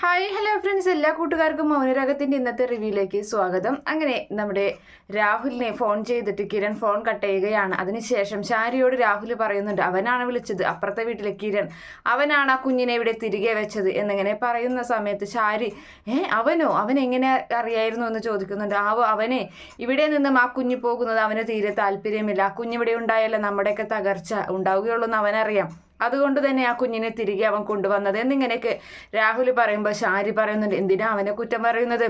Hi hello friends എല്ലാ കൂട്ടുകാർക്കും മൗനരാഗത്തിന്റെ ഇന്നത്തെ റിവ്യൂയിലേക്ക് സ്വാഗതം. അങ്ങനെ നമ്മുടെ രാഹുലിനെ ഫോൺ ചെയ്തിട്ട് കിരൺ ഫോൺ കട്ട് ചെയ്യുകയാണ്. അതിനുശേഷം ശാരിയോട് രാഹുൽ പറയുന്നുണ്ട് അവനാണ് വിളിച്ചത്. അപ്പുറത്തെ വീട്ടിലെ കിരൺ അവനാണ് ആ കുഞ്ഞിനെ ഇവിടെ തിരികെ വെച്ചത്. എന്നിങ്ങനെ പറയുന്ന സമയത്ത് ശാരി ഏ അവനോ? അവൻ എങ്ങനെ അറിയായിരുന്നു? എന്ന് ചോദിക്കുന്നുണ്ട്. ആവോ അവനെ. ഇവിടെ നിന്നും ആ കുഞ്ഞ് പോകുന്നത് അവന് തീരെ താല്പര്യമില്ല. ആ കുഞ്ഞിവിടെ ഉണ്ടായല്ല. നമ്മുടെയൊക്കെ തകർച്ച. ഉണ്ടാവുകയുള്ളൂ എന്ന് അവനറിയാം. അതുകൊണ്ട് തന്നെ ആ കുഞ്ഞിനെ തിരികെ അവൻ കൊണ്ടുവന്നത്. എന്നിങ്ങനെയൊക്കെ രാഹുൽ പറയുമ്പോൾ ഷാരി പറയുന്നുണ്ട് എന്തിനാ അവനെ കുറ്റം പറയുന്നത്?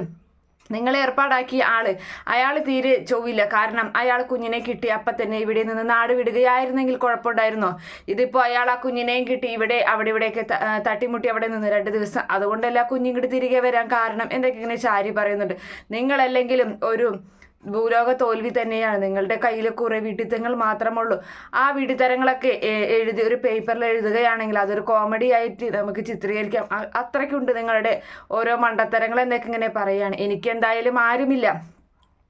നിങ്ങൾ ഏർപ്പാടാക്കിയ ആൾ. അയാൾ തീരെ ചൊവ്വില്ല. കാരണം അയാൾ കുഞ്ഞിനെ കിട്ടി അപ്പം തന്നെ ഇവിടെ നിന്ന് നാട് വിടുകയായിരുന്നെങ്കിൽ കുഴപ്പമുണ്ടായിരുന്നോ? ഇതിപ്പോൾ അയാൾ ആ കുഞ്ഞിനെയും കിട്ടി ഇവിടെ അവിടെ ഇവിടെയൊക്കെ തട്ടിമുട്ടി അവിടെ നിന്ന് രണ്ട് ദിവസം. അതുകൊണ്ടല്ല കുഞ്ഞിങ്ങോട്ട് തിരികെ വരാൻ കാരണം? എന്തൊക്കെ ഇങ്ങനെ ചാരി പറയുന്നുണ്ട്. നിങ്ങളല്ലെങ്കിലും ഒരു ഭൂലോക തോൽവി തന്നെയാണ്. നിങ്ങളുടെ കയ്യിൽ കുറേ വീട്ടിത്തങ്ങൾ മാത്രമുള്ളൂ. ആ വീട്ടിത്തരങ്ങളൊക്കെ എഴുതി ഒരു പേപ്പറിൽ എഴുതുകയാണെങ്കിൽ അതൊരു കോമഡി ആയിട്ട് നമുക്ക് ചിത്രീകരിക്കാം. അത്രയ്ക്കുണ്ട് നിങ്ങളുടെ ഓരോ മണ്ടത്തരങ്ങൾ എന്നൊക്കെ ഇങ്ങനെ പറയുകയാണ് എനിക്ക് എന്തായാലും ആരുമില്ല.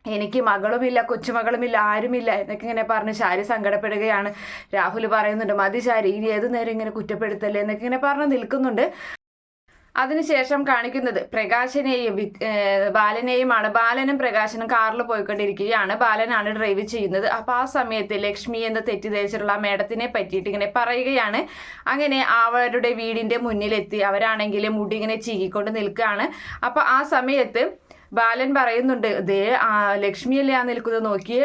എനിക്ക് മകളുമില്ല കൊച്ചുമകളുമില്ല ആരുമില്ല എന്നൊക്കെ ഇങ്ങനെ പറഞ്ഞ് ശാരി സങ്കടപ്പെടുകയാണ്. രാഹുൽ പറയുന്നുണ്ട് മതി ശാരി ഇനി ഏത് നേരം ഇങ്ങനെ കുറ്റപ്പെടുത്തല്ലേ? എന്നൊക്കെ ഇങ്ങനെ പറഞ്ഞ് നിൽക്കുന്നുണ്ട്. അതിനുശേഷം കാണിക്കുന്നത് പ്രകാശനെയും ബാലനെയുമാണ്. ബാലനും പ്രകാശനും കാറിൽ പോയിക്കൊണ്ടിരിക്കുകയാണ്. ബാലനാണ് ഡ്രൈവ് ചെയ്യുന്നത്. അപ്പോൾ ആ സമയത്ത് ലക്ഷ്മി എന്ന് തെറ്റിദ്ധരിച്ചിട്ടുള്ള മേഡത്തിനെ പറ്റിയിട്ട് ഇങ്ങനെ പറയുകയാണ്. അങ്ങനെ അവരുടെ വീടിന്റെ മുന്നിലെത്തി. അവരാണെങ്കിൽ മുടി ഇങ്ങനെ ചീകിക്കൊണ്ട് നിൽക്കുകയാണ്. അപ്പോൾ ആ സമയത്ത് ബാലൻ പറയുന്നുണ്ട് ദേ ലക്ഷ്മിയല്ലേ ആ നിൽക്കുന്നത്? നോക്കി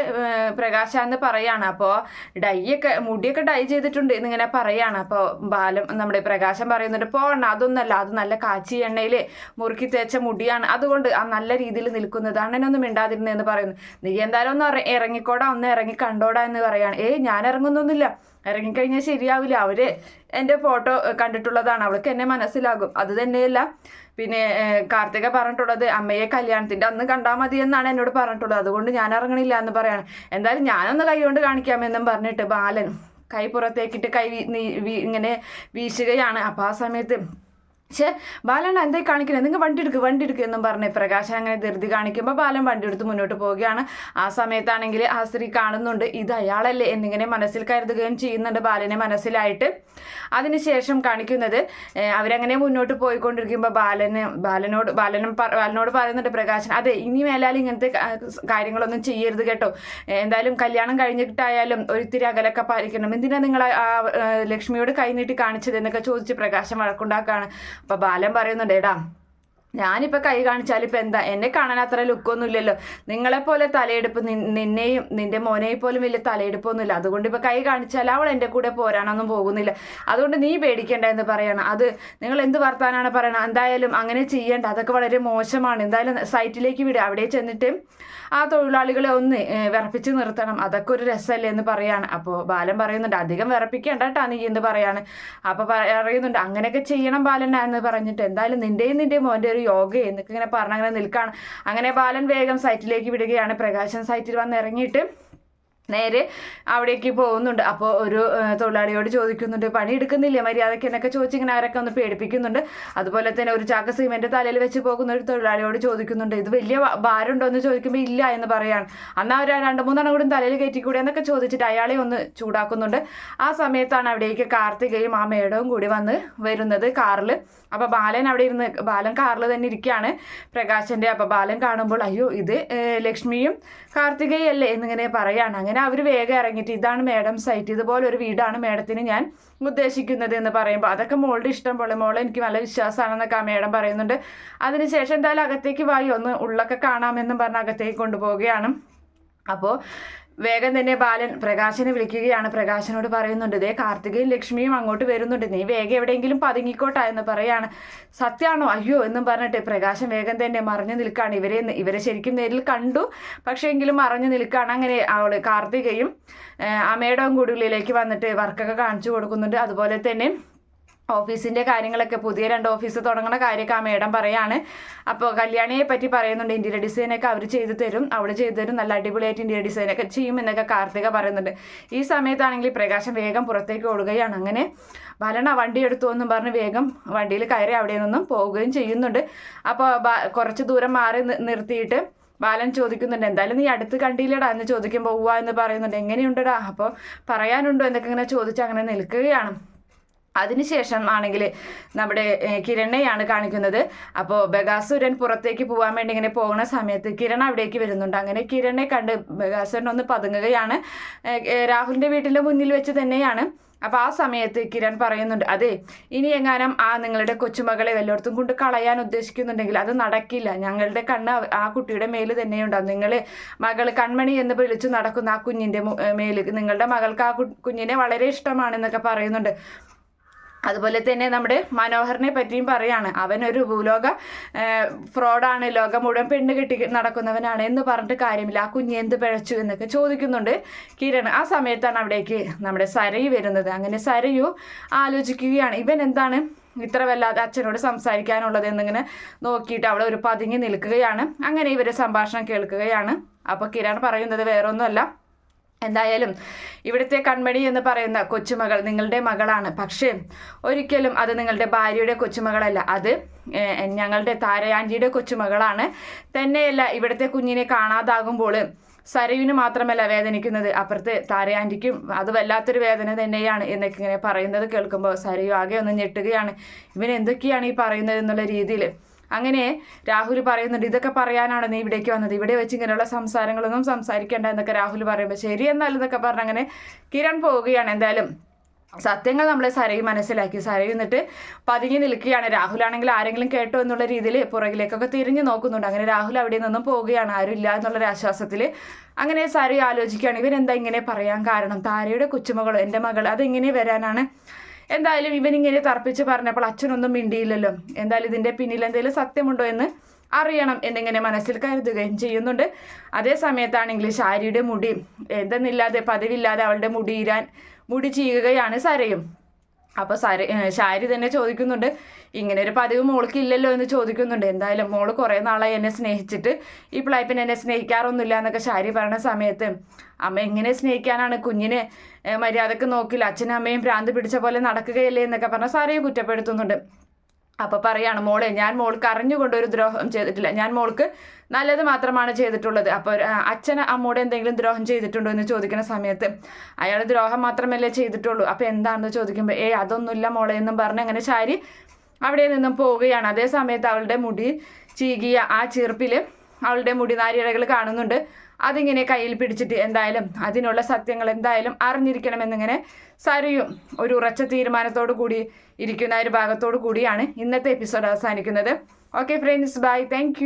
പ്രകാശാന്ന് പറയാണ്. അപ്പോൾ ഡൈയൊക്കെ മുടിയൊക്കെ ഡൈ ചെയ്തിട്ടുണ്ട് എന്നിങ്ങനെ പറയാണ്. അപ്പോൾ ബാലൻ നമ്മുടെ പ്രകാശം പറയുന്നുണ്ട് പോകണം അതൊന്നല്ല അത് നല്ല കാച്ചി എണ്ണയിൽ മുറുക്കി തേച്ച മുടിയാണ്. അതുകൊണ്ട് ആ നല്ല രീതിയിൽ നിൽക്കുന്നത്. അണ്ണനൊന്നും മിണ്ടാതിരുന്നെന്ന് പറയുന്നു. നീ എന്തായാലും ഒന്ന് ഇറ- ഇറങ്ങിക്കോടാ ഒന്ന് ഇറങ്ങി കണ്ടോടാ എന്ന് പറയാണ്. ഏയ് ഞാൻ ഇറങ്ങുന്നൊന്നുമില്ല. ഇറങ്ങിക്കഴിഞ്ഞാൽ ശരിയാവില്ല. അവർ എന്റെ ഫോട്ടോ കണ്ടിട്ടുള്ളതാണ്. അവൾക്ക് എന്നെ മനസ്സിലാകും. അത് തന്നെയല്ല. പിന്നെ കാർത്തിക പറഞ്ഞിട്ടുള്ളത് അമ്മയെ കല്യാണത്തിന്റെ അന്ന് കണ്ടാൽ മതി എന്നാണ് എന്നോട് പറഞ്ഞിട്ടുള്ളത്. അതുകൊണ്ട് ഞാൻ ഇറങ്ങണില്ല എന്ന് പറയാണ്. എന്തായാലും ഞാനൊന്ന് കൈകൊണ്ട് കാണിക്കാമെന്നും പറഞ്ഞിട്ട് ബാലൻ കൈ പുറത്തേക്കിട്ട് കൈ ഇങ്ങനെ വീശുകയാണ്. അപ്പോൾ ആ സമയത്ത് പക്ഷേ ബാലൻ എന്തായി കാണിക്കുന്നത് നിങ്ങൾ വണ്ടി എടുക്കുക വണ്ടി എടുക്കുക എന്നും പറഞ്ഞ് പ്രകാശൻ അങ്ങനെ ധൃതി കാണിക്കുമ്പോൾ ബാലൻ വണ്ടി എടുത്ത് മുന്നോട്ട് പോവുകയാണ്. ആ സമയത്താണെങ്കിൽ ആ സ്ത്രീ കാണുന്നുണ്ട്. ഇത് അയാളല്ലേ എന്നിങ്ങനെ മനസ്സിൽ കരുതുകയും ചെയ്യുന്നുണ്ട് ബാലനെ മനസ്സിലായിട്ട്. അതിനുശേഷം കാണിക്കുന്നത് അവരങ്ങനെ മുന്നോട്ട് പോയിക്കൊണ്ടിരിക്കുമ്പോൾ ബാലന് ബാലനോട് ബാലനും ബാലനോട് പറയുന്നുണ്ട് പ്രകാശൻ അതെ ഇനി മേലാൽ ഇങ്ങനത്തെ കാര്യങ്ങളൊന്നും ചെയ്യരുത് കേട്ടോ. എന്തായാലും കല്യാണം കഴിഞ്ഞിട്ടായാലും ഒരിത്തിരി അകലൊക്കെ പാലിക്കണം. എന്തിനാണ് നിങ്ങൾ ലക്ഷ്മിയോട് കൈനീട്ടി കാണിച്ചത്? എന്നൊക്കെ ചോദിച്ച് പ്രകാശം വഴക്കുണ്ടാക്കാണ്. അപ്പൊ ബാലൻ പറയുന്നുണ്ട് എടാ ഞാനിപ്പോൾ കൈ കാണിച്ചാൽ ഇപ്പം എന്താ? എന്നെ കാണാൻ അത്ര ലുക്കൊന്നും ഇല്ലല്ലോ. നിങ്ങളെപ്പോലെ തലയെടുപ്പ് നിന്നെയും നിന്റെ മോനെയും പോലും വലിയ തലയെടുപ്പൊന്നുമില്ല അതുകൊണ്ട് ഇപ്പോൾ കൈ കാണിച്ചാൽ അവൾ എന്റെ കൂടെ പോരാനൊന്നും പോകുന്നില്ല. അതുകൊണ്ട് നീ പേടിക്കേണ്ട എന്ന് പറയണം. അത് നിങ്ങൾ എന്ത് വർത്താനാണ് പറയണം? എന്തായാലും അങ്ങനെ ചെയ്യേണ്ട. അതൊക്കെ വളരെ മോശമാണ്. എന്തായാലും സൈറ്റിലേക്ക് വിടുക അവിടെ ചെന്നിട്ട് ആ തൊഴിലാളികളെ ഒന്ന് വിറപ്പിച്ച് നിർത്തണം. അതൊക്കെ ഒരു രസമല്ലേ എന്ന് പറയാണ്. അപ്പോൾ ബാലൻ പറയുന്നുണ്ട് അധികം വിറപ്പിക്കേണ്ട കേട്ടാ നീ എന്ന് പറയാണ്. അപ്പോൾ പറയുന്നുണ്ട് അങ്ങനെയൊക്കെ ചെയ്യണം ബാലൻ എന്ന് പറഞ്ഞിട്ട് എന്തായാലും നിന്റെയും നിന്റെ മോന്റെ ഒരു യോഗ എന്നൊക്കെ ഇങ്ങനെ പറഞ്ഞങ്ങനെ നിൽക്കുകയാണ് അങ്ങനെ ബാലൻ വേഗം സൈറ്റിലേക്ക് വിടുകയാണ്. പ്രകാശൻ സൈറ്റിൽ വന്ന് ഇറങ്ങിയിട്ട് നേരെ അവിടേക്ക് പോകുന്നുണ്ട്. അപ്പോൾ ഒരു തൊഴിലാളിയോട് ചോദിക്കുന്നുണ്ട് പണി എടുക്കുന്നില്ലേ മര്യാദയ്ക്ക്? എന്നൊക്കെ ചോദിച്ച് ഇങ്ങനെ അവരൊക്കെ ഒന്ന് പേടിപ്പിക്കുന്നുണ്ട്. അതുപോലെ തന്നെ ഒരു ചാക്ക സിമെന്റ് തലയിൽ വെച്ച് പോകുന്ന ഒരു തൊഴിലാളിയോട് ചോദിക്കുന്നുണ്ട് ഇത് വലിയ ഭാരമുണ്ടോ? എന്ന് ചോദിക്കുമ്പോൾ ഇല്ല എന്ന് പറയാണ്. അന്ന് ഒരു രണ്ട് മൂന്നെണ്ണം കൂടി തലയിൽ കയറ്റിക്കൂടെ എന്നൊക്കെ ചോദിച്ചിട്ട് അയാളെ ഒന്ന് ചൂടാക്കുന്നുണ്ട്. ആ സമയത്താണ് അവിടേക്ക് കാർത്തികയും ആ മേഡവും കൂടി വന്ന് വരുന്നത് കാറിൽ. അപ്പോൾ ബാലൻ അവിടെ ഇരുന്ന് ബാലൻ കാറിൽ തന്നെ ഇരിക്കുകയാണ് പ്രകാശന്റെ അപ്പോൾ ബാലൻ കാണുമ്പോൾ അയ്യോ ഇത് ലക്ഷ്മിയും കാർത്തികയും അല്ലേ? എന്നിങ്ങനെ പറയാണ്. അങ്ങനെ അവർ വേഗം ഇറങ്ങിയിട്ട് ഇതാണ് മേഡം സൈറ്റ് ഇതുപോലെ ഒരു വീടാണ് മേഡത്തിന് ഞാൻ ഉദ്ദേശിക്കുന്നത് എന്ന് പറയുമ്പോൾ അതൊക്കെ മോളുടെ ഇഷ്ടം പോലെ. മോളെ എനിക്ക് നല്ല വിശ്വാസമാണെന്നൊക്കെ ആ മേഡം പറയുന്നുണ്ട്. അതിനുശേഷം എന്തായാലും അകത്തേക്ക് വായി? ഒന്ന് ഉള്ളൊക്കെ കാണാമെന്നും പറഞ്ഞ് അകത്തേക്ക് കൊണ്ടുപോവുകയാണ്. അപ്പോൾ വേഗം തന്നെ ബാലൻ പ്രകാശനെ വിളിക്കുകയാണ്. പ്രകാശനോട് പറയുന്നുണ്ട് ദേ കാർത്തികയും ലക്ഷ്മിയും അങ്ങോട്ട് വരുന്നുണ്ട്. നീ വേഗം എവിടെയെങ്കിലും പതുങ്ങിക്കോട്ടാ എന്ന് പറയാണ്. സത്യമാണോ അയ്യോ എന്നും പറഞ്ഞിട്ട് പ്രകാശൻ വേഗം തന്നെ മറിഞ്ഞു നിൽക്കുകയാണ്. ഇവരെ ഇവരെ ശരിക്കും നേരിൽ കണ്ടു പക്ഷേ എങ്കിലും മറിഞ്ഞു നിൽക്കുകയാണ്. അങ്ങനെ അവൾ കാർത്തികയും അമ്മയുടെയും കൂടി വന്നിട്ട് വർക്കൊക്കെ കാണിച്ചു കൊടുക്കുന്നുണ്ട്. അതുപോലെ തന്നെ ഓഫീസിന്റെ കാര്യങ്ങളൊക്കെ പുതിയ രണ്ട് ഓഫീസ് തുടങ്ങുന്ന കാര്യമൊക്കെ ആ മേഡം പറയാണ്. അപ്പോൾ കല്യാണിയെ പറ്റി പറയുന്നുണ്ട് ഇന്റീരിയർ ഡിസൈനൊക്കെ അവർ ചെയ്തു തരും അവിടെ ചെയ്തു തരും നല്ല അടിപൊളിയായിട്ട് ഇന്റീരിയർ ഡിസൈനൊക്കെ ചെയ്യും എന്നൊക്കെ കാർത്തിക പറയുന്നുണ്ട്. ഈ സമയത്താണെങ്കിൽ പ്രകാശം വേഗം പുറത്തേക്ക് ഓടുകയാണ്. അങ്ങനെ ഭരണ വണ്ടി എടുത്തു എന്നും പറഞ്ഞ് വേഗം വണ്ടിയിൽ കയറി അവിടെ നിന്നും പോവുകയും ചെയ്യുന്നുണ്ട്. അപ്പോൾ കുറച്ച് ദൂരം മാറി നിർത്തിയിട്ട് ബാലൻ ചോദിക്കുന്നുണ്ട് എന്തായാലും നീ അടുത്ത് കണ്ടില്ലടാ? എന്ന് ചോദിക്കുമ്പോൾ ഉവ്വ എന്ന് പറയുന്നുണ്ട്. എങ്ങനെയുണ്ടടാ? അപ്പോൾ പറയാനുണ്ടോ എന്നൊക്കെ ഇങ്ങനെ ചോദിച്ച് അങ്ങനെ നിൽക്കുകയാണ്. അതിനുശേഷം ആണെങ്കിൽ നമ്മുടെ കിരണയാണ് കാണിക്കുന്നത്. അപ്പോൾ ബഗാസുരൻ പുറത്തേക്ക് പോകാൻ വേണ്ടി ഇങ്ങനെ പോകുന്ന സമയത്ത് കിരൺ അവിടേക്ക് വരുന്നുണ്ട്. അങ്ങനെ കിരണെ കണ്ട് ബഗാസുരൻ ഒന്ന് പതുങ്ങുകയാണ്. രാഹുലിന്റെ വീട്ടിന്റെ മുന്നിൽ വെച്ച് തന്നെയാണ്. അപ്പോൾ ആ സമയത്ത് കിരൺ പറയുന്നുണ്ട് അതെ ഇനി എങ്ങാനും ആ നിങ്ങളുടെ കൊച്ചുമകളെ വല്ലയിടത്തും കൊണ്ട് കളയാൻ ഉദ്ദേശിക്കുന്നുണ്ടെങ്കിൽ അത് നടക്കില്ല. ഞങ്ങളുടെ കണ്ണ് ആ കുട്ടിയുടെ മേൽ തന്നെയുണ്ടാവും. നിങ്ങൾ മകൾ കൺമണി എന്ന് വിളിച്ചു നടക്കുന്ന ആ കുഞ്ഞിന്റെ മേൽ നിങ്ങളുടെ മകൾക്ക് ആ കുഞ്ഞിനെ വളരെ ഇഷ്ടമാണെന്നൊക്കെ പറയുന്നുണ്ട്. അതുപോലെ തന്നെ നമ്മുടെ മനോഹറിനെ പറ്റിയും പറയാണ്. അവനൊരു ഭൂലോക ഫ്രോഡാണ്. ലോകം മുഴുവൻ പെണ്ണ് കെട്ടി നടക്കുന്നവനാണ് എന്ന് പറഞ്ഞിട്ട് കാര്യമില്ല. ആ കുഞ്ഞ് എന്ത് പിഴച്ചു എന്നൊക്കെ ചോദിക്കുന്നുണ്ട് കിരൺ. ആ സമയത്താണ് അവിടേക്ക് നമ്മുടെ സരയു വരുന്നത്. അങ്ങനെ സരയു ആലോചിക്കുകയാണ് ഇവൻ എന്താണ് ഇത്ര വല്ലാതെ അച്ഛനോട് സംസാരിക്കാനുള്ളത്? എന്നിങ്ങനെ നോക്കിയിട്ട് അവിടെ ഒരു പതുങ്ങി നിൽക്കുകയാണ്. അങ്ങനെ ഇവരെ സംഭാഷണം കേൾക്കുകയാണ്. അപ്പോൾ കിരൺ പറയുന്നത് വേറൊന്നുമല്ല. എന്തായാലും ഇവിടുത്തെ കൺമണി എന്ന് പറയുന്ന കൊച്ചുമകൾ നിങ്ങളുടെ മകളാണ്. പക്ഷേ ഒരിക്കലും അത് നിങ്ങളുടെ ഭാര്യയുടെ കൊച്ചുമകളല്ല. അത് ഞങ്ങളുടെ താരയാന്റിയുടെ കൊച്ചുമകളാണ്. തന്നെയല്ല ഇവിടുത്തെ കുഞ്ഞിനെ കാണാതാകുമ്പോൾ സരയുവിന് മാത്രമല്ല വേദനിക്കുന്നത്. അപ്പുറത്ത് താരയാന്റിക്കും അത് വല്ലാത്തൊരു വേദന തന്നെയാണ് എന്നൊക്കെ ഇങ്ങനെ പറയുന്നത് കേൾക്കുമ്പോൾ സരയു ആകെ ഒന്ന് ഞെട്ടുകയാണ്. ഇവൻ എന്തൊക്കെയാണ് ഈ പറയുന്നത്? എന്നുള്ള രീതിയിൽ അങ്ങനെ രാഹുൽ പറയുന്നുണ്ട് ഇതൊക്കെ പറയാനാണ് നീ ഇവിടേക്ക് വന്നത്. ഇവിടെ വെച്ച് ഇങ്ങനെയുള്ള സംസാരങ്ങളൊന്നും സംസാരിക്കേണ്ട എന്നൊക്കെ രാഹുൽ പറയുമ്പോൾ ശരി എന്നാലും എന്നൊക്കെ പറഞ്ഞ് അങ്ങനെ കിരൺ പോവുകയാണ് എന്തായാലും. സത്യങ്ങൾ നമ്മളെ സരയും മനസ്സിലാക്കി. സരയും എന്നിട്ട് പതുങ്ങി നിൽക്കുകയാണ്. രാഹുലാണെങ്കിൽ ആരെങ്കിലും കേട്ടോ എന്നുള്ള രീതിയിൽ പുറകിലേക്കൊക്കെ തിരിഞ്ഞു നോക്കുന്നുണ്ട്. അങ്ങനെ രാഹുൽ അവിടെ നിന്നും പോവുകയാണ്. ആരും ഇല്ല എന്നുള്ളൊരു ആശ്വാസത്തിൽ അങ്ങനെ സരയു ആലോചിക്കുകയാണ്. ഇവരെന്താ ഇങ്ങനെ പറയാൻ കാരണം? താരയുടെ കൊച്ചുമകൾ എന്റെ മകൾ അതെങ്ങനെ വരാനാണ് എന്തായാലും ഇവനിങ്ങനെ തർപ്പിച്ച് പറഞ്ഞപ്പോൾ അച്ഛനൊന്നും മിണ്ടിയില്ലല്ലോ. എന്തായാലും ഇതിന്റെ പിന്നിൽ എന്തെങ്കിലും സത്യമുണ്ടോ എന്ന് അറിയണം എന്നിങ്ങനെ മനസ്സിൽ കരുതുകയും ചെയ്യുന്നുണ്ട്. അതേ സമയത്താണെങ്കിൽ ശാരിയുടെ മുടി എന്തെന്നില്ലാതെ പതിവില്ലാതെ അവളുടെ മുടി മുടി ചെയ്യുകയാണ് സരയും. അപ്പോൾ സാരി ശാരി തന്നെ ചോദിക്കുന്നുണ്ട്. ഇങ്ങനെ ഒരു പതിവ് മോൾക്ക് ഇല്ലല്ലോ എന്ന് ചോദിക്കുന്നുണ്ട്. എന്തായാലും മോൾ കുറേ നാളായി എന്നെ സ്നേഹിച്ചിട്ട്. ഈ പിന്നെ എന്നെ സ്നേഹിക്കാറൊന്നുമില്ല എന്നൊക്കെ ശാരി പറഞ്ഞ സമയത്ത്. അമ്മ എങ്ങനെ സ്നേഹിക്കാനാണ് കുഞ്ഞിനെ മര്യാദയ്ക്ക് നോക്കില്ല. അച്ഛനും അമ്മയും ഭ്രാന്ത് പിടിച്ച പോലെ നടക്കുകയല്ലേ എന്നൊക്കെ പറഞ്ഞ സാരയെ കുറ്റപ്പെടുത്തുന്നുണ്ട്. അപ്പോൾ പറയാണ് മോളെ ഞാൻ മോൾക്ക് അറിഞ്ഞുകൊണ്ട് ഒരു ദ്രോഹം ചെയ്തിട്ടില്ല. ഞാൻ മോൾക്ക് നല്ലത് മാത്രമാണ് ചെയ്തിട്ടുള്ളത്. അപ്പോൾ അച്ഛൻ അമ്മോട് എന്തെങ്കിലും ദ്രോഹം ചെയ്തിട്ടുണ്ടോ എന്ന് ചോദിക്കുന്ന സമയത്ത് അയാൾ ദ്രോഹം മാത്രമല്ലേ ചെയ്തിട്ടുള്ളൂ. അപ്പോൾ എന്താണെന്ന് ചോദിക്കുമ്പോൾ ഏ അതൊന്നുമില്ല മോളെ എന്നും പറഞ്ഞ് അങ്ങനെ ശാരി അവിടെ നിന്നും പോവുകയാണ്. അതേ സമയത്ത് അവളുടെ മുടി ചീകിയ ആ ചീർപ്പിൽ അവളുടെ മുടി നാരിഴകൾ കാണുന്നുണ്ട്. അതിങ്ങനെ കയ്യിൽ പിടിച്ചിട്ട് എന്തായാലും അതിനുള്ള സത്യങ്ങൾ എന്തായാലും അറിഞ്ഞിരിക്കണമെന്നിങ്ങനെ സരയും ഒരു ഉറച്ച തീരുമാനത്തോടു കൂടി ഇരിക്കുന്ന ഒരു ഭാഗത്തോടു കൂടിയാണ് ഇന്നത്തെ എപ്പിസോഡ് അവസാനിക്കുന്നത്. Okay friends bye thank